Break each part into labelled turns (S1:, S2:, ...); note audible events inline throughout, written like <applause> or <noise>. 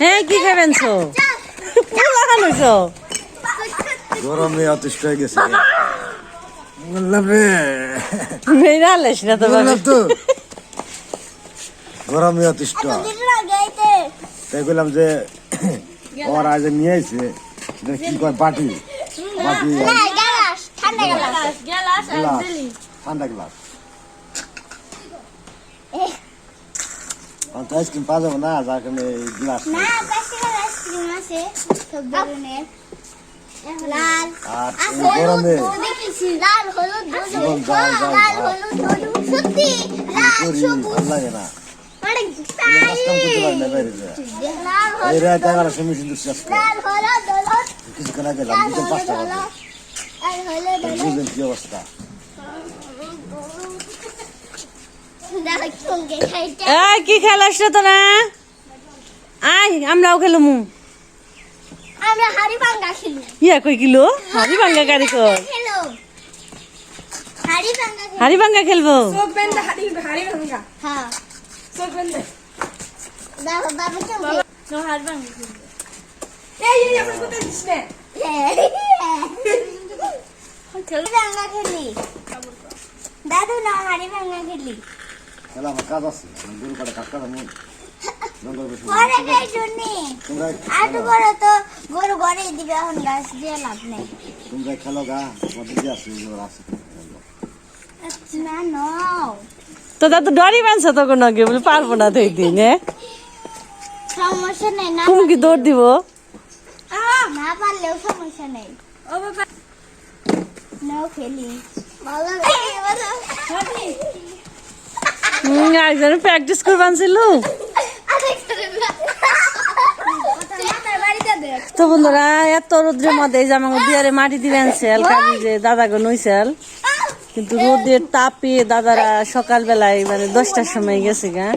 S1: হ্যাঁ কি খাবেন পোলা খানুছো
S2: গরমে অতিষ্ঠ হয়ে গেছে। বললাম রে।
S1: মেয়েরা আলেস না তো
S2: বললাম তো। গরমে অতিষ্ঠ। তাই বললাম যে ওর আজ নিয়ে আইছে কি কয় বাটি। বাটি। গ্লাস ঠান্ডা গ্লাস। তো আইসক্রিম পাওয়া যাবে না যার কারণে গ্লাস
S3: লাল
S2: আর গরমে
S3: লাল হলুদ
S2: জীবন যায়, যায়,
S3: লাল। হলুদ সত্যি লাল সবুজ
S2: লাগে না না কিছুক্ষণ আগে বিকেল পাঁচটা বাজে বুঝলেন কি অবস্থা
S3: দেখ সঙ্গে খাইতে
S1: এই কি খেলাস তোরা? আই আমরাও খেলমু।
S3: আমরা হাড়ি ভাঙ্গা খেলি
S1: ইয়া কই কিলো হাড়ি ভাঙ্গা গাড়ি কর
S3: খেলো হাড়ি ভাঙ্গা খেলি
S1: খেলব
S4: হাড়ি হাড়ি
S3: হ্যাঁ বাবা
S4: এই এই আমরা কোথায় না
S3: খেলি দাদু না হাড়ি ভাঙ্গা খেলি।
S2: খেলা আমার কাজ আছে। আমি গরু কাটা কাজ
S3: খাই শুনি।
S2: তোমরা
S3: তো বড় তো গরু ঘরে দিবে এখন গাছ দিয়ে লাভ নেই।
S2: তোমরা খেলো গা। আমার আছে আছে।
S3: না
S1: তো দাদু ডরি মানছে তখন আগে বলে পারব না তো এই হ্যাঁ?
S3: সমস্যা নেই না
S1: তুমি কি দৌড় দিব?
S3: না পারলেও সমস্যা নেই।
S4: ও বাবা।
S3: নাও খেলি। ভালো
S1: একজন প্র্যাকটিস করবান ছিল। তো বন্ধুরা, এত রোদ্রের মধ্যে যে বিয়ারে মাটি দিবেন সেল কাজে যে দাদা গো নইছেল কিন্তু রোদের তাপে দাদারা সকালবেলায় মানে দশটার সময় গেছে গা।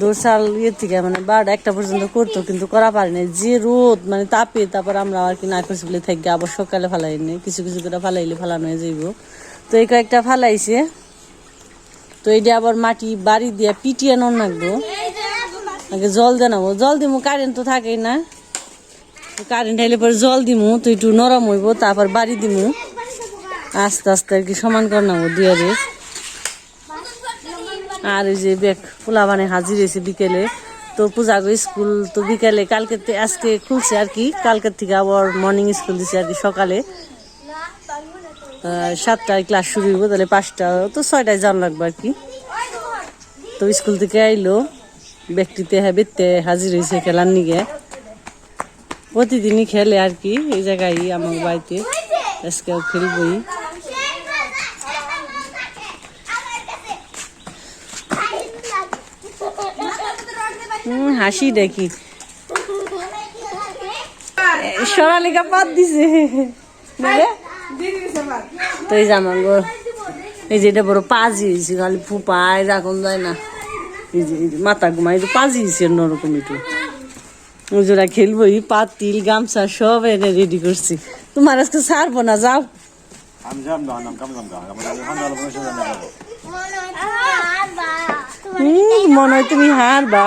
S1: দোসাল ইয়ে থেকে মানে বারোটা একটা পর্যন্ত করতো, কিন্তু করা পারেনি। যে রোদ মানে তাপে, তারপর আমরা আর কি না করছি বলে থাকি, আবার সকালে ফালাইনি। কিছু কিছু করে ফালাইলে ফালানো হয়ে যাইব। তো এই কয়েকটা ফালাইছে। তো এইটা আবার মাটি বাড়ি দিয়া পিটিয়ে নন রাখব আগে জল দেনাবো জল দিমু কারেন্ট তো থাকেই না। কারেন্ট আইলে পরে জল দিমু, তো একটু নরম হইব, তারপর বাড়ি দিমু। আস্তে আস্তে আর কি সমান করে নেব দুয়ারে আর ওই যে বেগ পোলা মানে হাজির হয়েছে বিকেলে। তো পূজা স্কুল, তো বিকেলে, কালকে আজকে খুলছে আর কি। কালকের থেকে আবার মর্নিং স্কুল দিছে আর কি সকালে। সাতটায় ক্লাস শুরু হইব, তাহলে পাঁচটা, তো ছয়টায় যাওয়ার লাগবে আর কি। তো স্কুল থেকে আইলো, ব্যক্তিতে হ্যাঁ বেতে হাজির হয়েছে খেলার নিগে। প্রতিদিনই খেলে আর কি, এই জায়গায় আমার বাড়িতে। আজকেও খেলবই। হাসি দেখি। সোনালিকা পাত দিছে বুঝলে?
S4: দিদি দিছে আমার
S1: তো এই জামা গো এই যে এটা বড় পাজি হয়েছে খালি ফুপায় রাখুন যায় না। এই যে মাথা ঘুমা এই যে পাজি হয়েছে অন্যরকম একটু। ওজোরা খেলবই পাতিল গামছা সব এনে রেডি করছি। তোমার আজকে ছাড়বো না যাও। মনে হয় তুমি হারবা।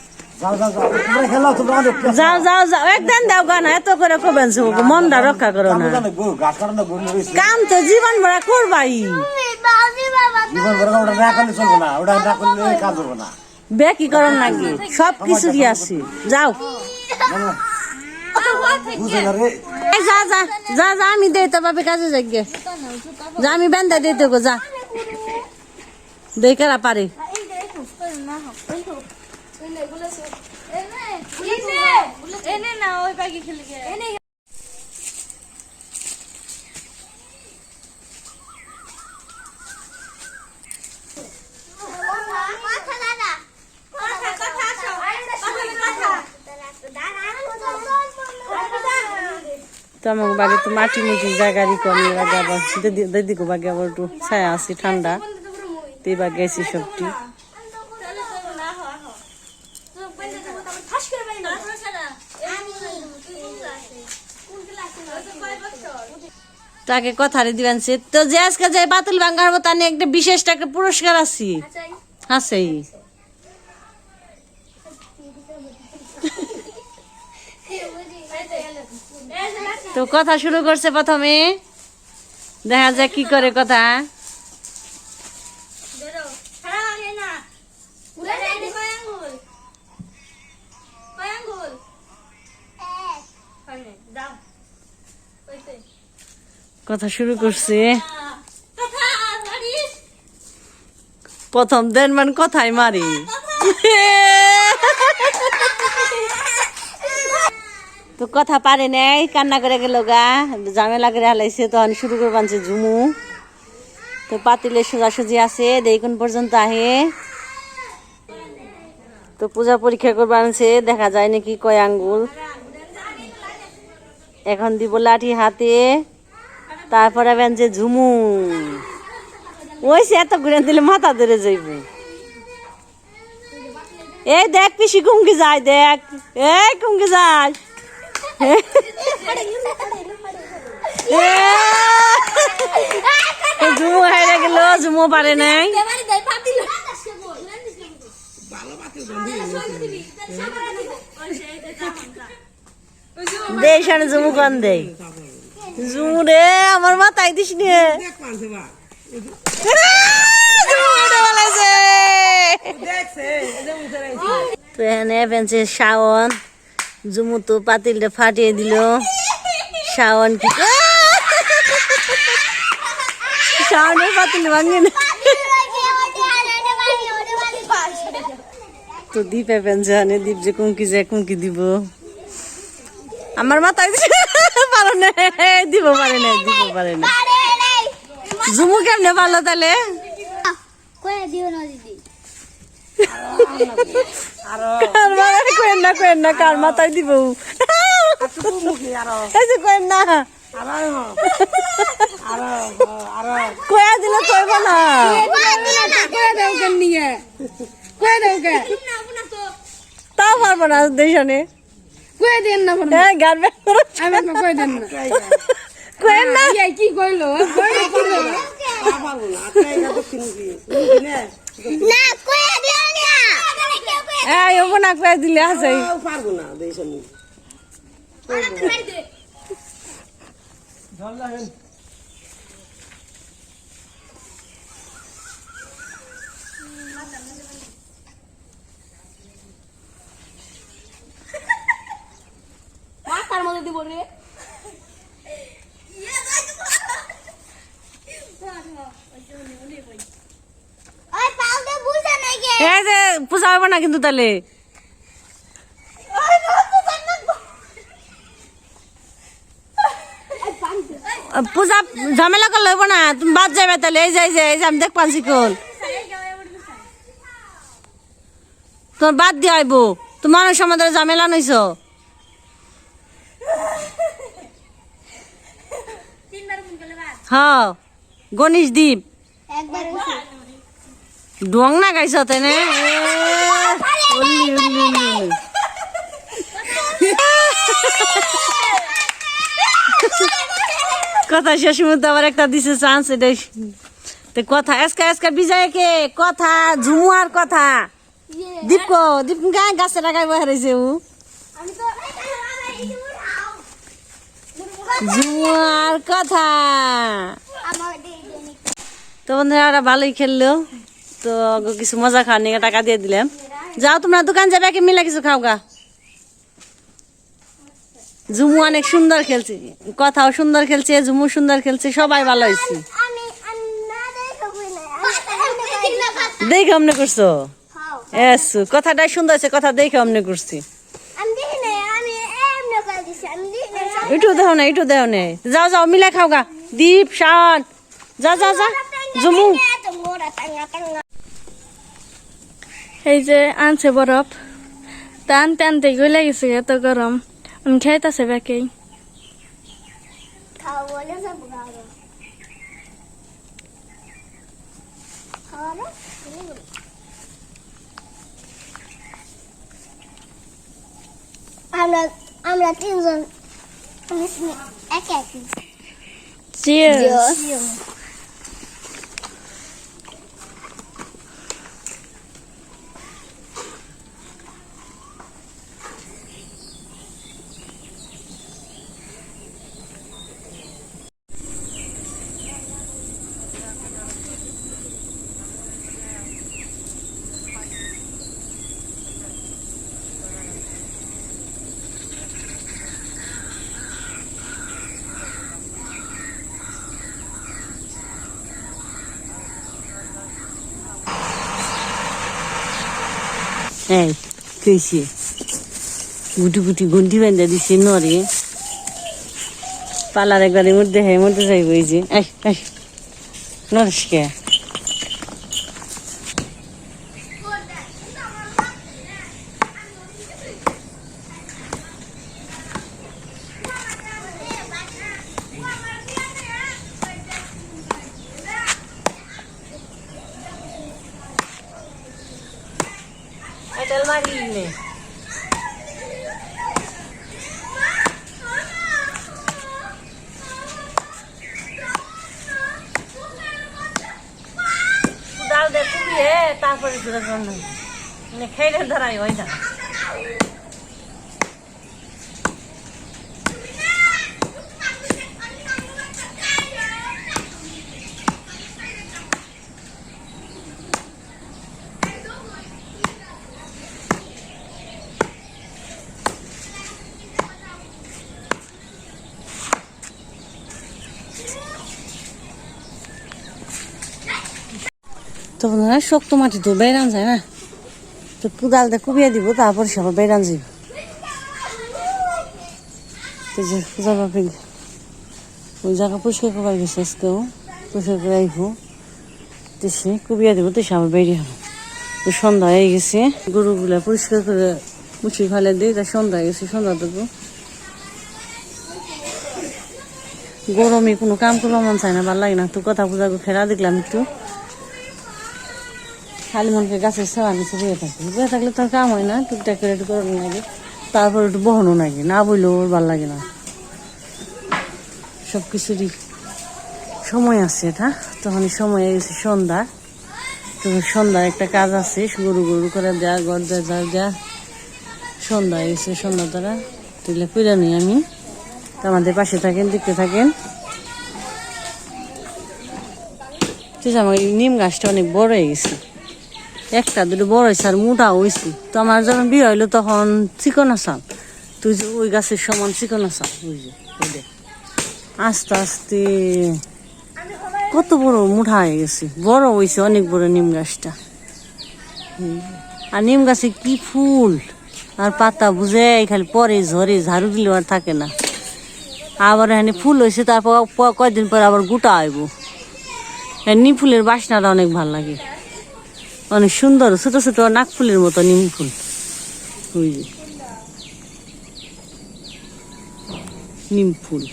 S1: যাও
S2: তোমরা খেলো তোমরা অনেক
S1: যাও যাও যাও একদিন দাও গানা এত করে কবেন মনটা রক্ষা করো না। কাম তো জীবন ভরা করবাই।
S2: জীবন ভরে ওটা না করলে চলবে না ওটা না করলে কাজ হবে না।
S1: বে কি করন নাকি সব কিছু কি আছে যাও। যা যা যা যা আমি দেই তো বাপে কাজে যাই যা আমি বেন্দা দেই তো গো যা। দেই কারা পারে
S4: এনে না ওই পাখি খেলে এনে
S1: তো আমার বাড়ি তো মাটি মুটি জায়গারই কম আগে আবার দিদি দিদিকে বাগে আবার একটু ছায়া আছে ঠান্ডা। তো এবার গেছি সবটি। তাকে কথা রে দিবেন সে। তো যে আজকে যে বাতিল ভাঙ্গার মতো আমি একটা বিশেষ একটা পুরস্কার আছি। আছে তো কথা শুরু করছে প্রথমে। দেখা যাক কি করে কথা। কথা শুরু করছে। প্রথম দেন মান কথাই মারি। তো কথা পারে নাই কান্না করে গেল গা। ঝামেলা করে হালাইছে তখন শুরু করে বানছে ঝুমু। তো পাতিলে সোজাসুজি আছে দেখুন পর্যন্ত আহে। তো পূজা পরীক্ষা করবে আনছে দেখা যায় নাকি কয় আঙ্গুল। এখন দিব লাঠি হাতে। তারপরে বেঞ্চে ঝুমু। ওই সে এত ঘুরে দিলে মাথা ধরে যাইব। এই দেখ পিসি কুমকি যায় দেখ। এই কুমকি যায়। <laughs> ঝুমু হাইরে গেল ঝুমু পারে নাই। দে সানে ঝুমু কন দে ঝুমু রে আমার মাথায় দিস নে। তো এখানে পেনছে শাওন ঝুমু তো পাতিলটা ফাটিয়ে দিল। শাওন কি শাওনের পাতিল ভাঙে না। তো দীপে পেনছে দীপ যে কুমকি যে কুমকি দিব। আমার মাথায় দিছে পারো না। দিব পারে না দিব পারে না ঝুমু কেমনে পারল তাহলে?
S3: না
S1: মাথায় কয়েন না কয়েন না কার মাথায় দিব? এই না কয়া দিলে কইব না। তাও পারব না। দেশনে গান বের করো। কয়েন না।
S3: না কয়ে দিও না।
S1: এই হব না কয়ে দিলে আছে
S4: রে
S3: ওই পাউডার বুঝা নাই গে।
S1: এই যে পূজা হব না কিন্তু তাহলে। পূজা ঝামেলা করলে হইব না তুমি বাদ যাবে তাহলে। এই যাই এই যে এই যে আমি দেখ পাচ্ছি কোন তোর বাদ দিয়ে আইব তোমার সমাধান ঝামেলা নইছ? হ্যাঁ গণেশ দ্বীপ। ডং না গাইছ তাই না উল্লি উল্লি উল্লি কথা শেষ মুহূর্তে আবার একটা দিছে চান্স এটাই তো কথা আজকে আজকে বিজয়কে কথা ঝুমুয়ার কথা। দীপক দীপ গায়ে গাছে লাগাই বহারাইছে ও
S3: আমি তো
S1: ঝুমুয়ার কথা। তো বন্ধুরা ওরা ভালোই খেললো। তো কিছু মজা খাওয়ার নিয়ে টাকা দিয়ে দিলাম। যাও তোমরা দোকান যাবে কি মিলা কিছু খাও গা। ঝুমু অনেক সুন্দর খেলছে। কথাও সুন্দর খেলছে ঝুমু সুন্দর খেলছে সবাই ভালো হয়েছে।
S3: দেখো
S1: অমনে করছ?
S3: খাও
S1: এস কথাটা সুন্দর আছে কথা দেখে অমনে করছি
S3: আমি দেখি নাই আমি এমনি করে দিছি আমি দেখি নাই
S1: একটু দেও না একটু দেও না। যাও যাও, মিলা খাও গা। দীপ শাওন যা যা যা।
S3: টাঙ্গা
S4: এই যে আনছে বরফ। তা আনতে আনতে গলে গেছে এত গরম। আমি
S3: আরও। খাওয়ানো আমরা আমরা তিনজন এক এক
S1: এই, কইছি। গুটি গুটি গুন্টি বেঁধে দিছে নরে। পালার একবারের মধ্যে হ্যাঁ মধ্যে যাইব এই যে এই এই নরেশ কে এটাল মারি নে ডাল দে কুবিয়ে তারপরে তোরা রান্না মানে খেয়ে ধরাই হয় না তখন না শক্ত মাটি তো বেড়ান যায় না। তো কুদাল দিয়ে কুবিয়ে দিব, তারপর সব বেড়ান যাইব। তো যে ওই জায়গা পরিষ্কার করবার গেছে আজকেও পরিষ্কার করে আইবো। তো সে দিব, তো সে আবার বেরিয়ে হবে তো সন্ধ্যা হয়ে গেছে, গরুগুলা পরিষ্কার করে মুছি ফেলে দিই, তা সন্ধ্যা হয়ে গেছে, সন্ধ্যা দেবো। গরমে কোনো কাম করবার মন চায় না, ভালো লাগে না। তো কথা পূজা ফেরা দেখলাম একটু। খালি মনকে গাছের সেবা নিচে বয়ে থাকি বয়ে থাকলে তো আর কাম হয় না, টুকটাক করে একটু করানো লাগে, তারপর একটু বহনও লাগে, না বইলেও ওর ভালো লাগে না। সব কিছুরই সময় আছে এটা তখন এই সময় গেছে সন্ধ্যা। তো সন্ধ্যার একটা কাজ আছে, গরু গরু করে দেয়া ঘর দেয়া যা দেয়া সন্ধ্যা গেছে সন্ধ্যা দ্বারা তুলে করে নিই আমি। তো আমাদের পাশে থাকেন, দেখতে থাকেন। ঠিক আছে, আমার নিম গাছটা অনেক বড় হয়ে গেছে। একটা, দুটো বড় হয়েছে আর মোটা হয়েছে তো আমার যখন বিয়ে হইল তখন চিকন আসাম তুই যে ওই গাছের সমান চিকন আসাম ওই যে আস্তে আস্তে কত বড় মুঠা হয়ে গেছে। বড় হয়েছে অনেক বড় নিম গাছটা। আর নিম গাছে কি ফুল। আর পাতা বুঝে খালি পরে ঝরে ঝাড়ু দিলেও আর থাকে না। আবার এখানে ফুল হয়েছে তারপর কয়দিন পর আবার গোটা আইব নিম ফুলের বাসনাটা অনেক ভালো লাগে। অনেক সুন্দর, ছোট ছোট নাক ফুলের মতো, নিম ফুল। ওই নিম ফুল।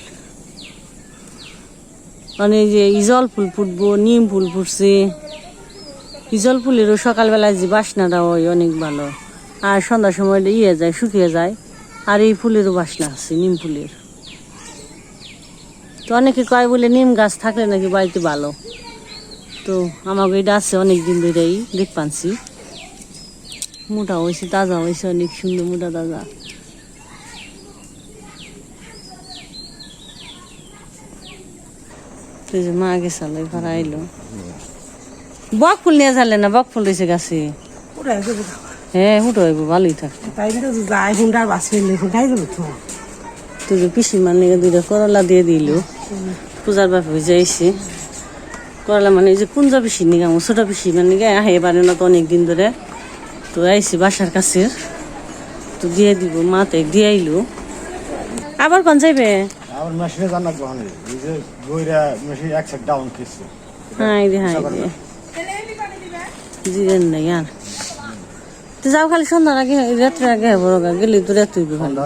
S1: মানে যে ইজল ফুল ফুটবো, নিম ফুল ফুটছে। ইজল ফুলেরও সকালবেলায় যে বাসনাটা হয়, অনেক ভালো। আর সন্ধ্যার সময় ইয়ে যায়, শুকিয়ে যায়। আর এই ফুলেরও বাসনা আছে, নিম ফুলের। তো অনেকে কয় বলে নিম গাছ থাকলে নাকি বাড়িতে ভালো। তো আমাকে এটা আছে অনেক দিন ধরেই দেখ পানছি। মোটা হয়েছে তাজা হয়েছে অনেক সুন্দর মোটা তাজা। তো এই যে মা গেছাল এবার আইলো। বক ফুল নিয়ে যালে না বক ফুল রয়েছে গাছে। হ্যাঁ। হুটো হইব ভালোই থাকতো
S5: তাই
S1: পিসি মানে দুইটা করলা দিয়ে দিল। পূজার বাপে যাইছে করলা মানে এই যে কুঞ্জা পিসি নিগা ছোট পিসি মানে গে আহে এবারে না তো অনেক দিন ধরে। তো আইসি বাসার কাছে। তো দিয়ে দিব মাতে দিয়ে আইলো আবার কোন যাইবে?
S2: আমার মেশিনে জানা গ্রহণে এই যে বইরা মেশিন এক সাইড ডাউন খেয়েছে
S1: হাই রে হাই রে। জিরেন নাই আর তো যাও খালি সন্ধ্যার আগে রাত্রে আগে বড় গেলি তো রাত হইব খালি।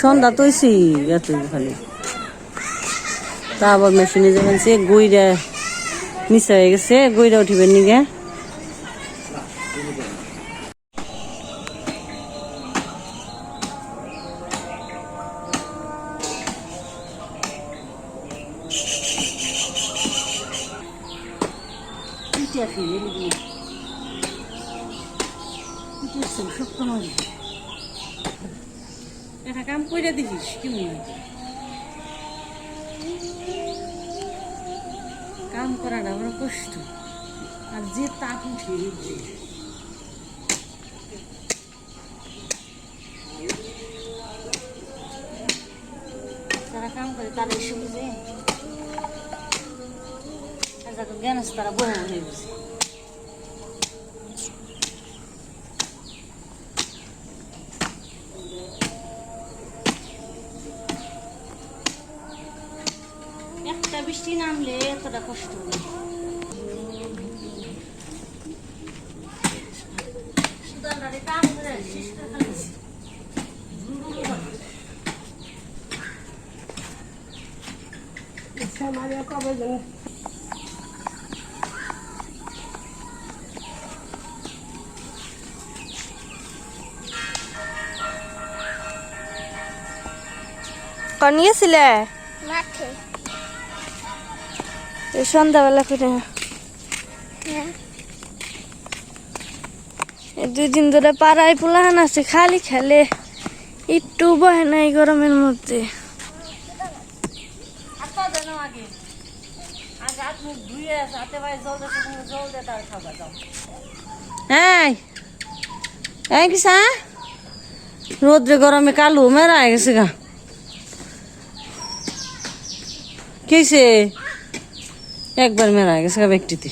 S2: সন্ধ্যা হয়ে
S1: তো হইছি রাত হইব খালি। তারপর মেশিনে যাবেন সে গইরা নিচে হয়ে গেছে গইরা উঠিবেন নিগে যারা কাম করে তারা এসে বুঝে আর যাদের জ্ঞান আছে তারা বহু হয়ে বুঝে একটা বৃষ্টি নামলে এতটা কষ্ট হয় সুদানটারে কাম করে শেষ করে ফেলেছি।
S4: কন গেছিলে
S3: মাঠে।
S4: এই সন্ধ্যাবেলা করে।
S3: হ্যাঁ।
S4: দুই দিন ধরে পাড়ায় পোলাহান আছে খালি খেলে। একটু বহে না এই গরমের মধ্যে
S1: রোদ্রে গরমে কালু মেরা গেছে গা। কিসে একবার মেরা গেছে ব্যক্তিতে।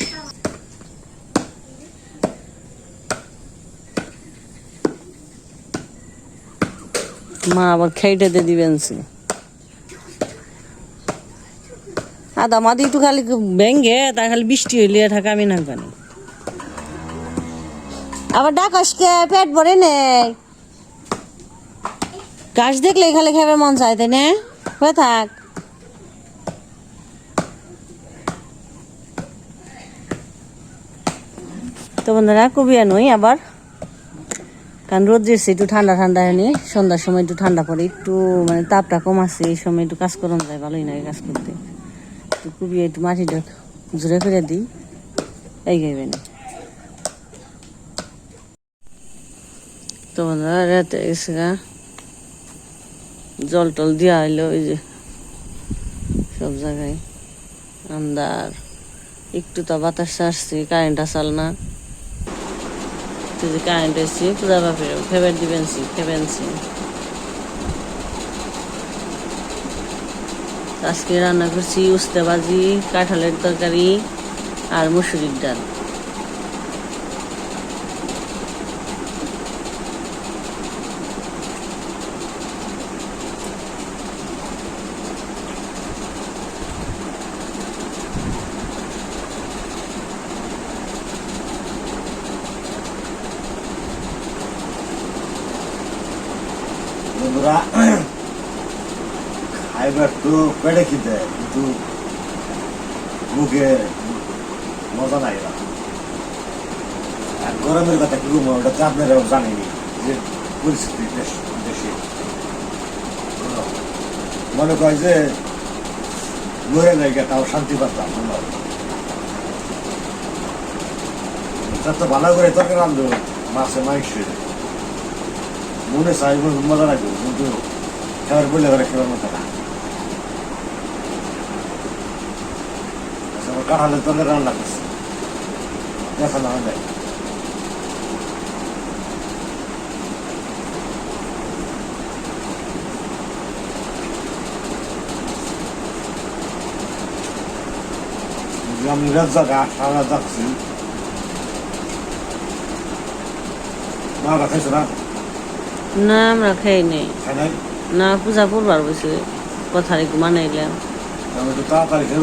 S1: মা আবার দিয়ে দিবেন সে। আদা মাদি তো খালি ভেঙ্গে তা খালি বৃষ্টি হইলে থাকা আমি নাকবানি আবার ডাকসকে পেট ভরে নেই গাছ দেখলে খালি খাবে মন চায় তাই না? হয়ে থাক। তো বন্ধুরা কবি নই, আবার কারণ রোদ দিয়েছে একটু ঠান্ডা ঠান্ডা হয়নি। সন্ধ্যার সময় একটু ঠান্ডা পড়ে, একটু মানে তাপটা কম আছে, এই সময় একটু কাজ করানো যায়, ভালোই লাগে কাজ করতে। একটু কুবি একটু মাটিটা জোরে করে দিই, এই গাইবে না তো বন্ধুরা, রাতে গা জল টল দেওয়া হইল, ওই যে সব জায়গায়। আন্দার একটু তো বাতাস আসছে কারেন্ট আসাল না। তো যে কারেন্ট এসছে পূজা বাপের ফেবার দিবেনছি ফেবেনছি আজকে রান্না করছি উস্তে ভাজি কাঁঠালের তরকারি আর মুসুরির ডাল
S2: বন্ধুরা তো পেটে খেতে কিন্তু মুখে মজা নাই না। আর গরমের কথা কি বলব, ওটা তো আপনারাও জানেনি যে পরিস্থিতি দেশ- মনে কয় যে মরে জায়গা তাও শান্তি পাতাম মনে হয়। যত ভালো করে তরকারি রান্ধো মাছে মাংসের মনে চাই মজা লাগবে, কিন্তু খাবার বলে করে খাবার মতো না। কাঁঠালের তলে রান্না করছে। দেখা না হয় আমি রাজ্জাক সারা যাচ্ছি। মা খাইছো না?
S1: না আমরা খাই নেই। না পূজা করবার বসে কথা একটু মানাইলাম।
S2: আমি তাড়াতাড়ি খেয়ে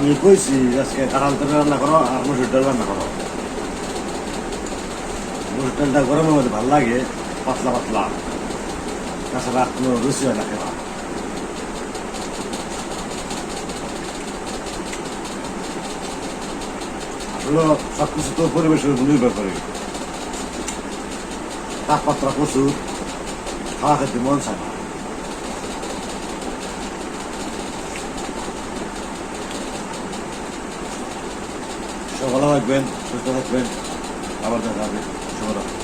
S2: আমি কইছি আজকে কাঁঠাল তরকারি রান্না করো আর মসুর ডাল রান্না করো। মসুর ডালটা গরমের মধ্যে ভালো লাগে, পাতলা পাতলা। তাছাড়া কোনো রুচি হয় না খেলা আসলে সবকিছু তো পরিবেশের উপর নির্ভর করে। তাপমাত্রা প্রচুর, খাওয়া খেতে মন চায় না সকালে থাকবেন সুস্থ থাকবেন। আবার দেখা হবে। শুভরাত্রি।